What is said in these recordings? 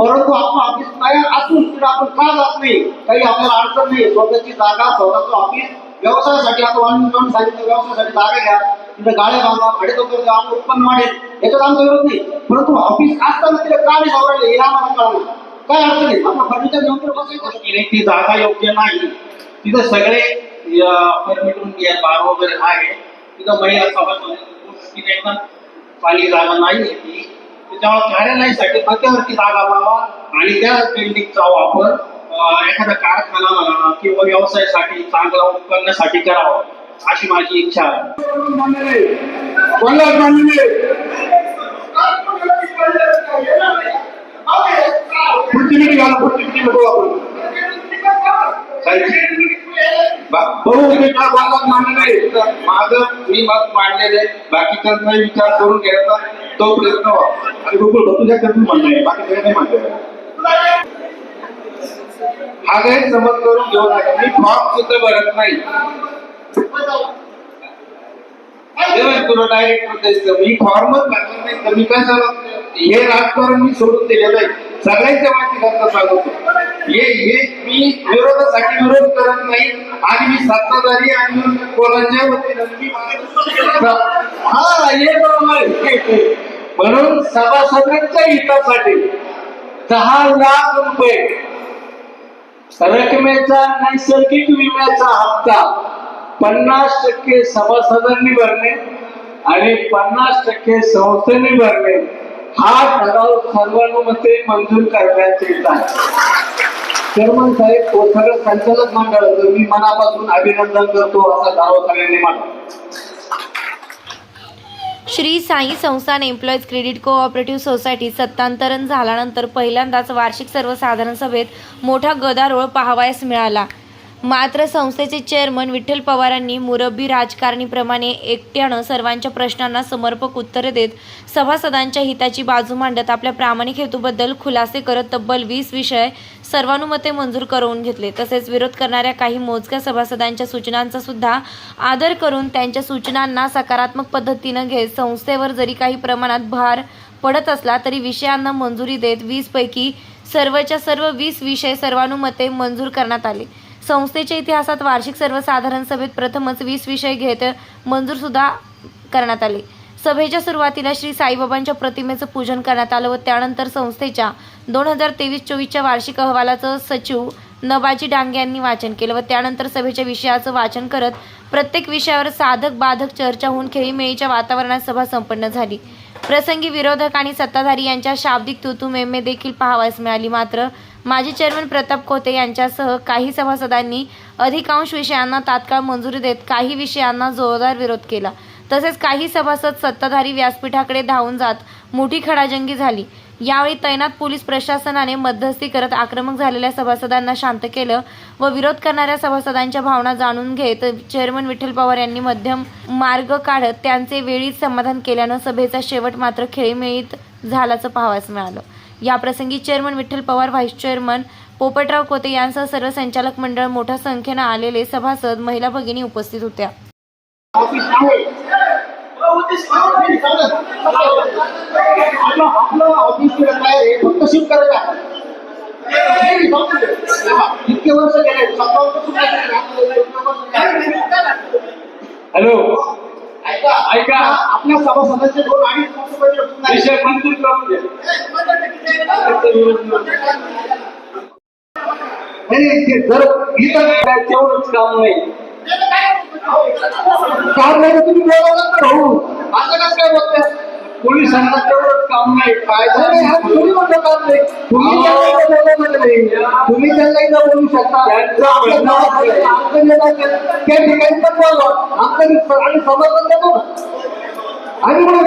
परंतु आपण ऑफिस तयार असून सुद्धा आपण का जात नाही काही आपल्याला अडचण नाही. स्वतःची जागा स्वतःचं ऑफिस व्यवसायासाठी आता वाणिज्य सांगितलं व्यवसायासाठी जागा घ्या. तिथे गाड्या बांधा भाडे तो करतो आपलं उत्पन्न वाढेल. याच्यात आमचा विरोध नाही. परंतु ऑफिस असताना तिथे का नाही जाऊ हे आम्हाला कळलं काय अडचण नाही. आपलं फर्निचर घेऊन तर बसायचं. ती जागा योग्य नाही. तिथं सगळे परमिटून बार वगैरे आहे तिथं महिला सभा एकदम चांगली जागा नाही आहे ती. त्याच्यामुळे कार्यालयासाठी मध्यवर्ती जागा व्हावा आणि त्या बिल्डिंगचा वापर एखादा कारखाना म्हणा किंवा व्यवसायासाठी चांगला उत्पन्नासाठी करावा अशी माझी इच्छा आहे. माझं मी मत मांडलेलं आहे. बाकीच्यांचा विचार करून घ्यायचा. तो प्रयत्न व्हावा आणि बघू तुझ्या करून म्हणणं आहे बाकी काही नाही म्हणलं हा गैरसमज करून घेऊ नका. मी फॉर्म सुद्धा भरत नाही. तुला डायरेक्ट मी फॉर्मच भरला नाही तर मी कशाला? हे राजकारण मी सोडून दिलेलं आहे. सगळ्यांच्या माहिती करता सांगतो. हे हे मी विरोधासाठी विरोध करत नाही आणि मी सत्ताधारी आणि कोणाच्या वतीनं मी हा हे बरोबर म्हणून सभासदांच्या हितासाठी दहा लाख रुपये रकमेचा नैसर्गिक विम्याचा हप्ता पन्नास टक्के सभासदांनी भरणे आणि पन्नास टक्के संस्थेने भरणे हा ठराव सर्वानुमते मंजूर करण्यात येत आहे. चेअरमन साहेब तो सगळं संचालक मंडळाचं मी मनापासून अभिनंदन करतो असा दावा सगळ्यांनी मानला Shri Sai Sansthan employees credit cooperative society सत्तांतरण झाल्यानंतर पहिल्यांदाच वार्षिक सर्वसाधारण सभेत मोठा गदारोळ पाहावयास मिळाला. मात्र संस्थेचे चेअरमन विठ्ठल पवारांनी मुरब्बी राजकारणीप्रमाणे एकट्यानं सर्वांच्या प्रश्नांना समर्पक उत्तरे देत सभासदांच्या हिताची बाजू मांडत आपल्या प्रामाणिक हेतूबद्दल खुलासे करत तब्बल वीस विषय सर्वानुमते मंजूर करून घेतले. तसेच विरोध करणाऱ्या काही मोजक्या सभासदांच्या सूचनांचा सुद्धा आदर करून त्यांच्या सूचनांना सकारात्मक पद्धतीनं घेत संस्थेवर जरी काही प्रमाणात भार पडत असला तरी विषयांना मंजुरी देत वीसपैकी सर्वच्या सर्व वीस विषय सर्वानुमते मंजूर करण्यात आले. संस्थेच्या इतिहासात वार्षिक सर्वसाधारण सभेत प्रथमच वीस विषय घेत मंजूर सुद्धा करण्यात आले. सभेच्या सुरुवातीला श्री साईबाबांच्या प्रतिमेचं पूजन करण्यात आलं व त्यानंतर संस्थेच्या दोन हजार तेवीस चोवीसच्या वार्षिक अहवालाचं सचिव नबाजी डांगे यांनी वाचन केलं व त्यानंतर सभेच्या विषयाचं वाचन करत प्रत्येक विषयावर साधक बाधक चर्चा होऊन खेळीमेळीच्या वातावरणात सभा संपन्न झाली. प्रसंगी विरोधक आणि सत्ताधारी यांच्या शाब्दिक तुतू मेमे देखील पाहावयास मिळाली. मात्र माजी चेअरमन प्रताप खोते यांच्यासह काही सभासदांनी अधिकांश विषयांना तात्काळ मंजुरी देत काही विषयांना जोरदार विरोध केला. तसेच काही सभासद सत्ताधारी व्यासपीठाकडे धावून जात मोठी खडाजंगी झाली. यावेळी तैनात पोलीस प्रशासनाने मध्यस्थी करत आक्रमक झालेल्या सभासदांना शांत केलं व विरोध करणाऱ्या सभासदांच्या भावना जाणून घेत चेअरमन विठ्ठल पवार यांनी मध्यम मार्ग काढत त्यांचे वेळीच समाधान केल्यानं सभेचा शेवट मात्र खेळीमेळीत झाल्याचं पाहावयास मिळालं. या प्रसंगी chairman Vitthal Pawar vice chairman Popatrao Kote यांसह सर्व संचालक मंडळ मोठ्या संख्येनं आलेले सभासद महिला भगिनी उपस्थित होत्या. आपलं आपलं ऑफिस काय फक्त शिफ्ट करायचं आहे. इतके वर्ष गेले. हॅलो ऐका ऐका. आपल्या सभासदांचे दोन अडीच. विषय मंजूर करून ते जर इथं काय तेवढंच काम नाही काम नाही तर तुम्ही बोलावलं ना भाऊ काय पोलिसांना काम नाही. काय नाही, हा तुम्ही काम नाही. तुम्ही त्यांना इथं बोलवलं नाही. तुम्ही त्यांना इथं बोलू शकता. आमचं जे काय ते- त्या ठिकाणी पण बोलवा. आमचं आणि समर्थन देतो. आम्ही कुठे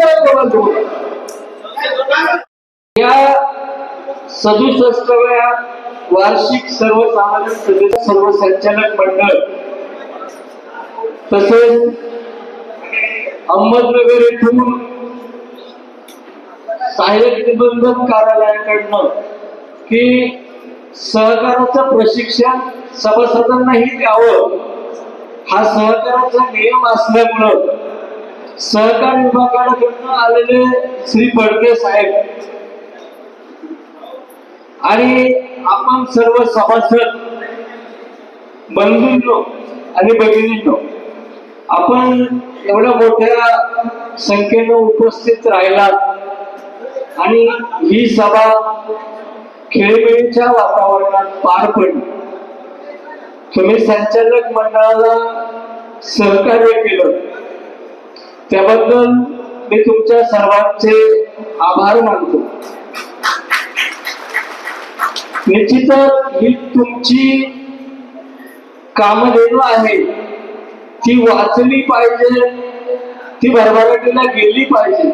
या सदुसष्टव्या वार्षिक सभेचे सर्व संचालक मंडळ तसेच अहमदनगर येथून सहाय्यक निबंधक कार्यालयाकडनं की सहकाराचं प्रशिक्षण सभासदांनाही द्यावं. हा सहकाराचा नियम असल्यामुळं सहकार विभागाकडनं आलेले श्री फडके साहेब आणि आपण सर्व सभासद बंधूंनो आणि भगिनींनो आपण एवढ्या मोठ्या संख्येनं उपस्थित राहिलात. आणि ही सभा खेळीमेळीच्या वातावरणात पार पडली. तुम्ही संचालक मंडळाला सहकार्य केलं. त्याबद्दल मी तुमच्या सर्वांचे आभार मानतो. निश्चितच ही तुमची कामधेनू आहे. ती वाचली पाहिजे. ती भरभराटीला गेली पाहिजे.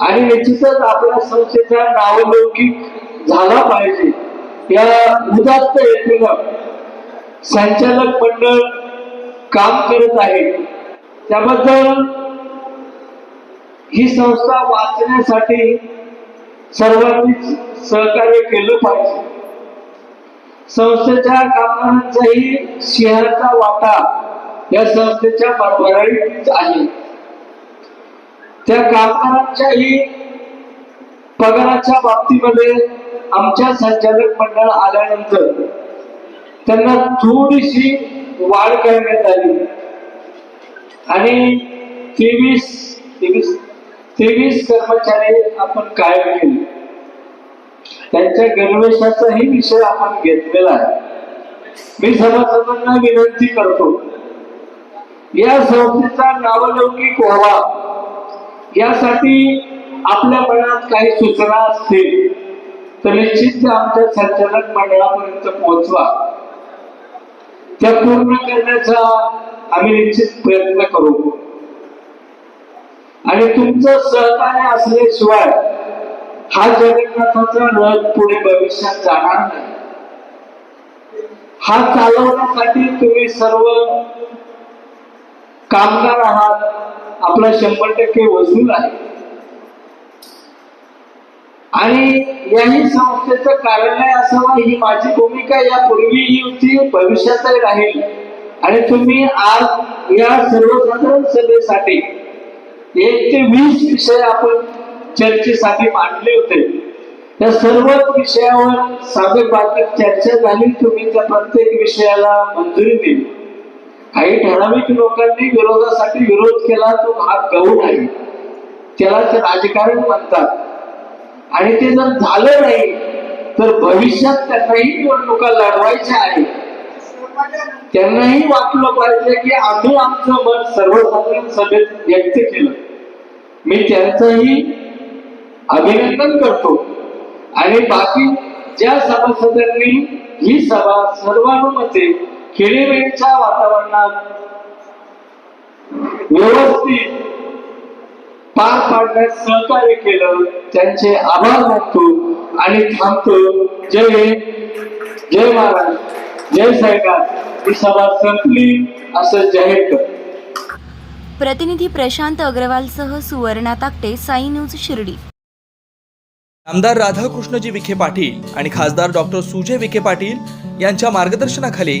आणि निश्चितच आपल्या संस्थेचा नावलौकिक झाला पाहिजे. या उदात्त हेतूनं संचालक मंडळ काम करत आहे. त्याबद्दल ही संस्था वाचण्यासाठी सर्वांनी सहकार्य केलं पाहिजे. संस्थेच्या कामगारांचाही सिंहाचा वाटा या संस्थेच्या भरभराटीत आहे. त्या कामगारांच्याही पगाराच्या बाबतीमध्ये आमच्या संचालक मंडळ आल्यानंतर त्यांना थोडीशी वाढ करण्यात आली. आणि तेवीस तेवीस तेवीस कर्मचारी आपण कायम केले. त्यांच्या गणवेशाचाही विषय आपण घेतलेला आहे. मी सभासदांना विनंती करतो या संस्थेचा नावलौकिक व्हावा. यासाठी आपल्या मनात काही सूचना असतील तर निश्चित आमच्या संचालक मंडळापर्यंत पोहोचवा. त्या पूर्ण करण्याचा आम्ही निश्चित प्रयत्न करू. आणि तुमचं सहकार्य असल्याशिवाय हा जगन्नाथाचा रथ पुढे भविष्यात जाणार नाही. हा चालवण्यासाठी तुम्ही सर्व कामगार आहात आपला शंभर टक्के वसूल आहे. आणि याही संस्थेचं कार्यालय असावं ही माझी भूमिका. यापूर्वीही होती भविष्यातही राहील. आणि तुम्ही आज या सर्वसाधारण सभेसाठी एक ते वीस विषय आपण चर्चेसाठी मांडले होते. त्या सर्वच विषयावर साधक चर्चा झाली तुम्ही त्या प्रत्येक विषयाला मंजुरी दिली. काही ठराविक लोकांनी विरोधासाठी विरोध केला तो भाग गहू नाही. त्यालाच राजकारण म्हणतात. आणि ते जर झालं नाही तर भविष्यात त्यांनाही निवडणुका लढवायच्या आहेत. त्यांनाही वाटलं पाहिजे की आम्ही आमचं मत सर्वसाधारण सभेत व्यक्त केलं. मी त्यांचंही अभिनंदन करतो. आणि बाकी ज्या सभासदांनी ही सभा सर्वानुमते खेळीमेळीच्या वातावरणात व्यवस्थित पार पाडण्यास सहकार्य केलं त्यांचे आभार मानतो आणि थांबतो. जय जय महाराज जय सरकार ही सभा संपली असं जाहीर करतो प्रतिनिधी प्रशांत अग्रवालसह सुवर्णा ताकटे साई न्यूज शिर्डी. आमदार राधाकृष्णजी विखे पाटील आणि खासदार डॉक्टर सुजय विखे पाटील यांच्या मार्गदर्शनाखाली